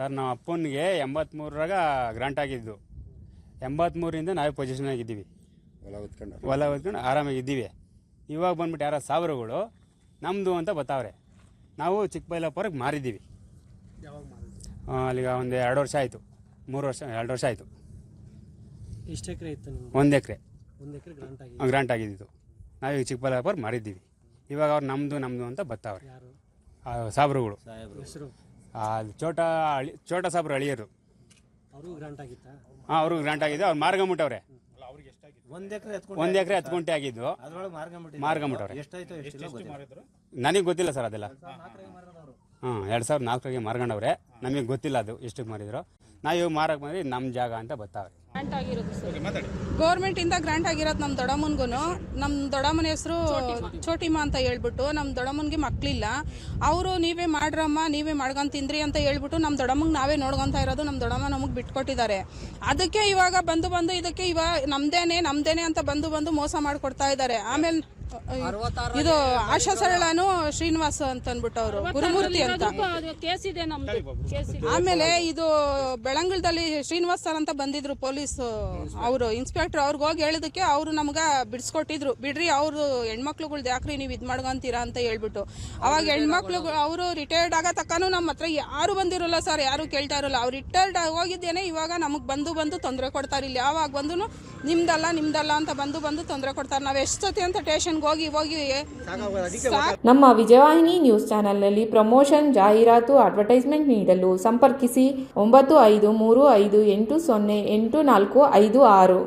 Sir ನಮ್ಮ ಅಪ್ಪನಿಗೆ ಎಂಬತ್ಮೂರರಾಗ grant ಆಗಿದ್ದು. ಎಂಬತ್ತ್ಮೂರಿಂದ ನಾವೇ ಪೊಸಿಷನ್ ಆಗಿದ್ದೀವಿ. ಹೊಲ ಹೊತ್ಕೊಂಡು ಹೊಲ ಹೊತ್ಕೊಂಡು ಆರಾಮಾಗಿದ್ದೀವಿ ಇವಾಗ ಬಂದ್ಬಿಟ್ಟು ಯಾರೋ ಸಾವಿರಗಳು ನಮ್ಮದು ಅಂತ ಬತ್ತಾವ್ರೆ. ನಾವು ಚಿಕ್ಕಬಳ್ಳಾಪುರಕ್ಕೆ ಮಾರಿದ್ದೀವಿ. ಯಾವಾಗ ಮಾಡಿದ್ರಿ ಆ, ಅಲ್ಲಿಗ ಒಂದು ಎರಡು ವರ್ಷ ಆಯಿತು. ಮೂರು ವರ್ಷ ಎರಡು ವರ್ಷ ಆಯಿತು. ಎಷ್ಟು ಎಕರೆ ಇತ್ತು ನಿಮ್ಗೆ ಒಂದು ಎಕರೆ. ಒಂದು ಎಕರೆ ಗ್ರಾಂಟ್ ಆಗಿ ಗ್ರಾಂಟ್ ಆಗಿದ್ದು. ನಾವೀಗ ಚಿಕ್ಕಬಳ್ಳಾಪುರ ಮಾರಿದ್ದೀವಿ. ಇವಾಗ ಅವ್ರು ನಮ್ಮದು ನಮ್ಮದು ಅಂತ ಬತ್ತಾವ್ರೆ. ಯಾರು? ಆ ಸಾಬ್ರುಗಳು ಹೆಸರು? ಆ ಚೋಟ ಅಳಿ ಚೋಟ ಸಾಬ್ರು ಅಳಿಯರು ಅವ್ರಿಗೂ ಗ್ರಾಂಟ್ ಆಗಿತ್ತಾ? ಹಾಂ ಅವ್ರಿಗೆ ಗ್ರಾಂಟ್ ಆಗಿದೆ ಅವ್ರು ಮಾರ್ಕೊಂಬಿಟ್ಟವ್ರೆ ಒಂದ್ ಎಕರೆ ಎತ್ಕೊಂಡು ಒಂದು ಎಕರೆ ಹತ್ತು ಗುಂಟೆ ಆಗಿದ್ದು. ಅದ್ರೊಳಗೆ ಮುಟ್ಟವ್ರೆ ಮಾರ್ಕೊಂಬಿಟ್ಟವ್ರೆ ಎಷ್ಟಾಯ್ತು ಎಷ್ಟಿಲ್ಲ ಗೊತ್ತಿಲ್ಲ. ನನಗೆ ಗೊತ್ತಿಲ್ಲ ಸರ್ ಅದೆಲ್ಲ. ಹಾಂ ಎರಡು ಸಾವಿರದ ನಾಲ್ಕರಿಗೆ ಮಾರ್ಗಂಡವ್ರೆ. ನಮಗೆ ಗೊತ್ತಿಲ್ಲ ಅದು ಎಷ್ಟಕ್ಕೆ ಮಾರಿದ್ರು. ನಾವು ಇವಾಗ ಮಾರಕ್ಕೆ ಬಂದ್ರೆ ಇದು ನಮ್ಮ ಜಾಗ ಅಂತ ಬರ್ತಾವ್ರಿ ಗ್ರಾಂಟ್ ಆಗಿರೋದು ಸರ್. ಗೌರ್ಮೆಂಟ್ ಇಂದ ಗ್ರಾಂಟ್ ಆಗಿರೋದು ನಮ್ಮ ದೊಡ್ಡಮ್ಮನ್ಗೂ ನಮ್ಮ ದೊಡ್ಡಮ್ಮನ ಹೆಸರು ಚೋಟಿಮ್ಮ ಅಂತ ಹೇಳ್ಬಿಟ್ಟು ನಮ್ಮ ದೊಡ್ಡಮ್ಮನ್ಗೆ ಮಕ್ಕಳಿಲ್ಲ ಅವರು ನೀವೇ ಮಾಡ್ರಮ್ಮ ನೀವೇ ಮಾಡ್ಕೊಂಡು ತಿಂದ್ರಿ ಅಂತ ಹೇಳ್ಬಿಟ್ಟು ನಮ್ಮ ದೊಡ್ಡಮ್ಮಂಗೆ ನಾವೇ ನೋಡ್ಕೊಂತ ಇರೋದು ನಮ್ಮ ದೊಡ್ಡಮ್ಮ ನಮಗೆ ಬಿಟ್ಕೊಟ್ಟಿದ್ದಾರೆ. ಅದಕ್ಕೆ ಇವಾಗ ಬಂದು ಬಂದು ಇದಕ್ಕೆ ಇವಾಗ ನಮ್ದೇನೆ ನಮ್ದೇನೆ ಅಂತ ಬಂದು ಬಂದು ಮೋಸ ಮಾಡಿಕೊಡ್ತಾ ಇದ್ದಾರೆ. ಆಮೇಲೆ ಇದು ಆಶಾ ಸರಳಾನು ಶ್ರೀನಿವಾಸ್ ಅಂತ ಅಂದ್ಬಿಟ್ಟು ಅವರು ಗುರುಮೂರ್ತಿ ಅಂತ. ಕೇಸ್ ಇದೆ ನಮ್ದು. ಕೇಸ್ ಆಮೇಲೆ ಇದು ಬೆಳಂಗಳದಲ್ಲಿ ಶ್ರೀನಿವಾಸ್ ಸರ್ ಅಂತ ಬಂದಿದ್ರು ಪೊಲೀಸ್ ಅವರು ಇನ್ಸ್ಪೆಕ್ಟರ್ ಅವ್ರಿಗೆ ಹೋಗಿ ಹೇಳಿದಕ್ಕೆ ಅವರು ನಮ್ಗೆ ಬಿಡಿಸ್ಕೊಟ್ಟಿದ್ರು. ಬಿಡ್ರಿ ಅವರು ಹೆಣ್ಮಕ್ಳುಗಳ್ದು ಯಾಕ್ರಿ ನೀವು ಇದು ಮಾಡ್ಕೊಂತೀರಾ ಅಂತ ಹೇಳ್ಬಿಟ್ಟು. ಅವಾಗ ಹೆಣ್ಮಕ್ಳು ಅವರು ರಿಟೈರ್ಡ್ ಆಗೋ ತಕ್ಕನು ನಮ್ಮ ಹತ್ರ ಯಾರು ಬಂದಿರಲ್ಲ ಸರ್ ಯಾರು ಕೇಳ್ತಾ ಇರಲ್ಲ. ಅವ್ರು ರಿಟೈರ್ಡ್ ಹೋಗಿದ್ದೇನೆ ಇವಾಗ ನಮಗೆ ಬಂದು ಬಂದು ತೊಂದರೆ ಕೊಡ್ತಾರೆ ಇಲ್ಲಿ ಯಾವಾಗ ಬಂದು ನಿಮ್ದಲ್ಲ ನಿಮ್ದಲ್ಲ ಅಂತ ಬಂದು ಬಂದು ತೊಂದರೆ ಕೊಡ್ತಾರೆ. ನಾವು ಎಷ್ಟು ಸತಿ ಅಂತ ಟೇಷನ್ಗೆ ಹೋಗಿ ಹೋಗಿ ನಮ್ಮ ವಿಜಯವಾಹಿನಿ ನ್ಯೂಸ್ ಚಾನೆಲ್ನಲ್ಲಿ ಪ್ರಮೋಷನ್, ಜಾಹೀರಾತು, ಅಡ್ವರ್ಟೈಸ್ಮೆಂಟ್ ನೀಡಲು ಸಂಪರ್ಕಿಸಿ ಒಂಬತ್ತು ಐದು ಮೂರು ಐದು ಎಂಟು ಸೊನ್ನೆ ಎಂಟು ನಾಲ್ಕು ಐದು ಆರು.